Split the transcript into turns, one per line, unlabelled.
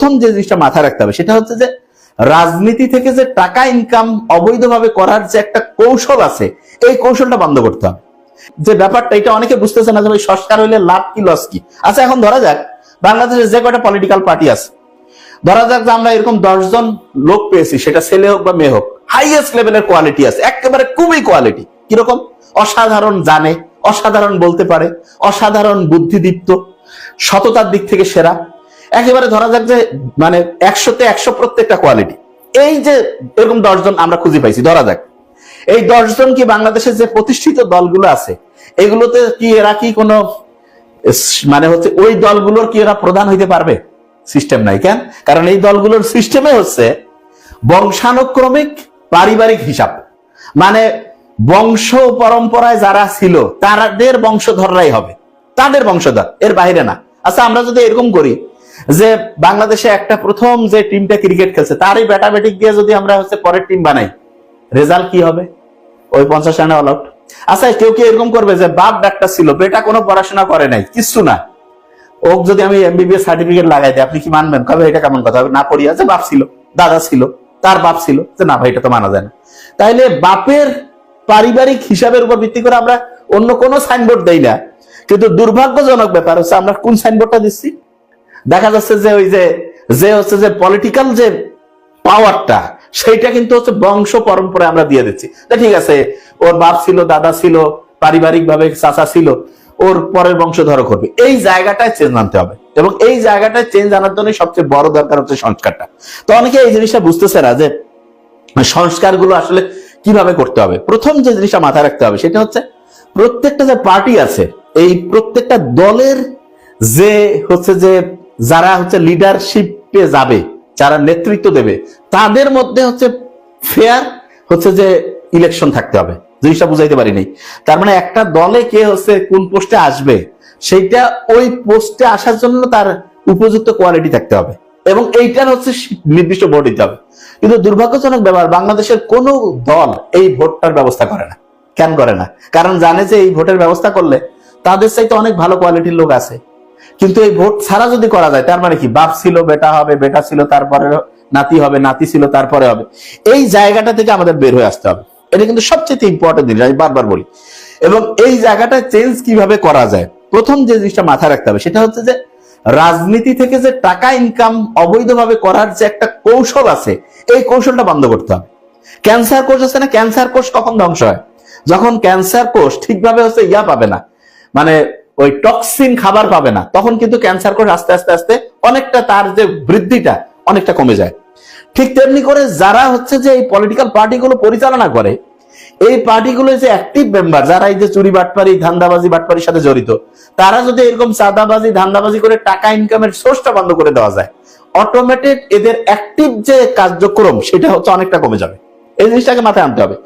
প্রথম যে জিনিসটা মাথায় রাখতে হবে সেটা হচ্ছে যে রাজনীতি থেকে যে টাকা ইনকাম অবৈধভাবে করার যে একটা কৌশল আছে, এই কৌশলটা বন্ধ করতে হবে। যে ব্যাপারটা, এটা অনেকে বুঝতেছে না যে ভাই সংস্কার হইলে লাভ কি লস কি? আচ্ছা এখন ধরা যাক বাংলাদেশে যে কয়টা পলিটিক্যাল পার্টি আছে। ধরা যাক যে আমরা এরকম দশজন লোক পেয়েছি, সেটা ছেলে হোক বা মেয়ে হোক হাইয়েস্ট লেভেলের কোয়ালিটি আছে, একেবারে খুবই কোয়ালিটি কীরকম? অসাধারণ জানে, অসাধারণ বলতে পারে, অসাধারণ বুদ্ধিদীপ্ত, সততার দিক থেকে সেরা একেবারে ধরা যাক যে মানে একশোতে একশো প্রত্যেকটা কোয়ালিটি এই যে এরকম দশজন আমরা খুঁজে পাইছি, ধরা যাক। এই দশজন কি বাংলাদেশের যে প্রতিষ্ঠিত দলগুলো আছে, এগুলোতে কি এরা কি কোনো মানে হচ্ছে ওই দলগুলোর কি এরা প্রধান হইতে পারবে? সিস্টেম নাই, কেন? কারণ এই দলগুলোর সিস্টেমে হচ্ছে বংশানুক্রমিক পারিবারিক হিসাব। মানে বংশ পরম্পরায় যারা ছিল তাদের বংশধররাই হবে। তাদের বংশধর, এর বাইরে না। আচ্ছা আমরা যদি এরকম করি যে বাংলাদেশে একটা প্রথম যে টিমটা ক্রিকেট খেলছে, তারই ব্যাটা ব্যাটিক দিয়ে যদি আমরা হচ্ছে পরের টিম বানাই রেজাল্ট কি হবে? ওই পঞ্চাশ রানে অল আউট আচ্ছা কেউ কি এরকম করবে যে, বাপ ডাক্তার ছিল, বেটা কোনো পড়াশোনা করে নাই, কিচ্ছু না। ওক যদি আমি এমবিবিএস সার্টিফিকেট লাগাই দিই, আপনি কি মানবেন? কবে এটা কেমন কথা? না পড়িয়া, যে বাপ ছিল, দাদা ছিল, তার বাপ ছিল, যে না ভাই, এটা তো মানা যায় না। তাইলে বাপের পারিবারিক হিসাবের উপর ভিত্তি করে আমরা অন্য কোনো সাইনবোর্ড দেই না। কিন্তু দুর্ভাগ্যজনক ব্যাপার হচ্ছে, আমরা কোন সাইনবোর্ডটা দিচ্ছি? দেখা যাচ্ছে যে ওই যে যে হচ্ছে যে পলিটিক্যাল যে পাওয়ারটা সেইটা কিন্তু হচ্ছে বংশ পরম্পরায় আমরা দিয়ে দিচ্ছি। তা ঠিক আছে, ওর বাপ ছিল, দাদা ছিল পারিবারিক ভাবে চাচা ছিল, ওর পরের বংশধর করবে এই জায়গাটায় চেঞ্জ আনতে হবে এবং এই জায়গাটায় চেঞ্জ আনার জন্য সবচেয়ে বড় দরকার হচ্ছে সংস্কারটা। তো অনেকে এই জিনিসটা বুঝতেছে না যে সংস্কারগুলো আসলে কীভাবে করতে হবে? প্রথম যে জিনিসটা মাথায় রাখতে হবে সেটা হচ্ছে প্রত্যেকটা যে পার্টি আছে, এই প্রত্যেকটা দলের যে হচ্ছে যে যারা হচ্ছে লিডারশিপে যাবে, যারা নেতৃত্ব দেবে, তাদের মধ্যে হচ্ছে ফেয়ার হচ্ছে যে ইলেকশন থাকতে হবে। জিনিসটা বুঝাইতে পারিনি। তার মানে একটা দলে কে হচ্ছে কোন পোস্টে আসবে, সেইটা ওই পোস্টে আসার জন্য তার উপযুক্ত কোয়ালিটি থাকতে হবে এবং এইটার হচ্ছে নির্দিষ্ট ভোট দিতে হবে। কিন্তু দুর্ভাগ্যজনক ব্যাপার, বাংলাদেশের কোন দল এই ভোটটার ব্যবস্থা করে না, কেন করে না? কারণ জানে যে এই ভোটের ব্যবস্থা করলে তাদের চাইতে অনেক ভালো কোয়ালিটির লোক আছে। কিন্তু এই ভোট ছাড়া যদি করা যায়, তার মানে কি? বাপ ছিল, বেটা হবে, বেটা ছিল, তারপরে নাতি হবে, নাতি ছিল, তারপরে হবে। এই জায়গাটা থেকে আমাদের বের হয়ে আসতে হবে। এটা কিন্তু সবচেয়ে ইম্পর্টেন্ট জিনিস, আমি বারবার বলি। এবং এই জায়গাটা চেঞ্জ কীভাবে করা যায়? প্রথম যে জিনিসটা মাথায় রাখতে হবে, সেটা হচ্ছে যে রাজনীতি থেকে যে টাকা ইনকাম অবৈধভাবে করার যে একটা কৌশল আছে, এই কৌশলটা বন্ধ করতে হবে। ক্যান্সার কোষ আছে না? ক্যান্সার কোষ কখন ধ্বংস হয়? যখন ক্যান্সার কোষ ঠিকভাবে হচ্ছে ইয়া পাবে না। মানে ওই টক্সিন খাবার পাবে না। তখন কিন্তু ক্যান্সার কোষ আস্তে আস্তে আস্তে অনেকটা তার যে বৃদ্ধিটা অনেকটা কমে যায়। ঠিক তেমনি করে যারা হচ্ছে যে এই পলিটিক্যাল পার্টিগুলো পরিচালনা করে, এই পার্টিগুলো যে অ্যাক্টিভ মেম্বার যারা এই যে চুরি, বাটপারি, ধান্দাবাজি, বাটপারির সাথে জড়িত, তারা যদি এরকম চাঁদাবাজি, ধান্দাবাজি করে টাকা ইনকামের সোর্সটা বন্ধ করে দেওয়া যায় অটোমেটেড এদের অ্যাক্টিভ যে কার্যক্রম, সেটা হচ্ছে অনেকটা কমে যাবে। এই জিনিসটাকে মাথায় আনতে হবে।